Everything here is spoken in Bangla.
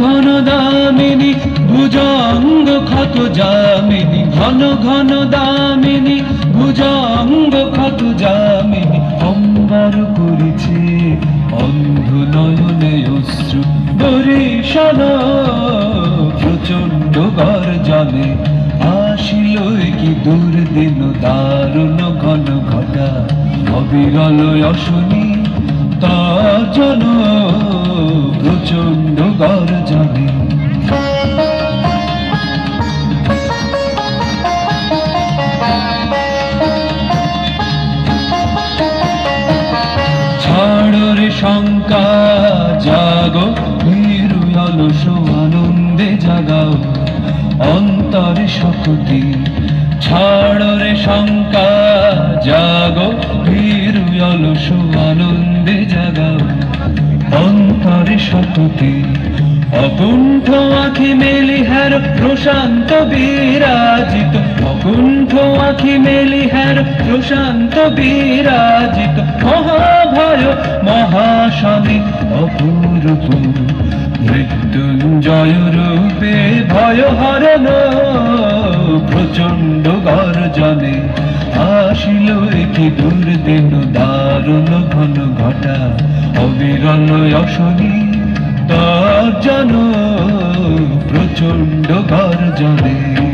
ঘন দামিনী, ভুজঙ্গ ক্ষত যামিনী। ঘন ঘন দামিনী, ভুজঙ্গ ক্ষত যামিনী। অম্বর করেছে অন্ধ নয়নে অশ্রু। বরিশাল প্রচণ্ড গর্জনে। আসিল কি দূর দিন, দারুণ ঘন ঘটা। অবিরল অশনি, তা জন প্রচণ্ড গর্জনে ছাড়ো রে শঙ্কা, জাগো, ভীরু অলস আনন্দে জাগাও। অন্তরে শক্তি, ছাড়ো রে শঙ্কা, জাগো, ভীরু অলস আনন্দে অন্তরে শক্তি অকুণ্ঠ আখি মেলি হ্যার প্রশান্ত বিরাজিত। অকুণ্ঠ আখি মেলি হ্যার প্রশান্ত বিরাজিত। মহাভয় মহাস্বামী অপূর্ব। মৃত্যুঞ্জয় রূপে ভয় হরণ প্রচণ্ড গর্জনে। আসিল কি দূর দিন দারুণ ঘন ঘটা। অবিরল অশনি তার জন প্রচণ্ড গর্জনে।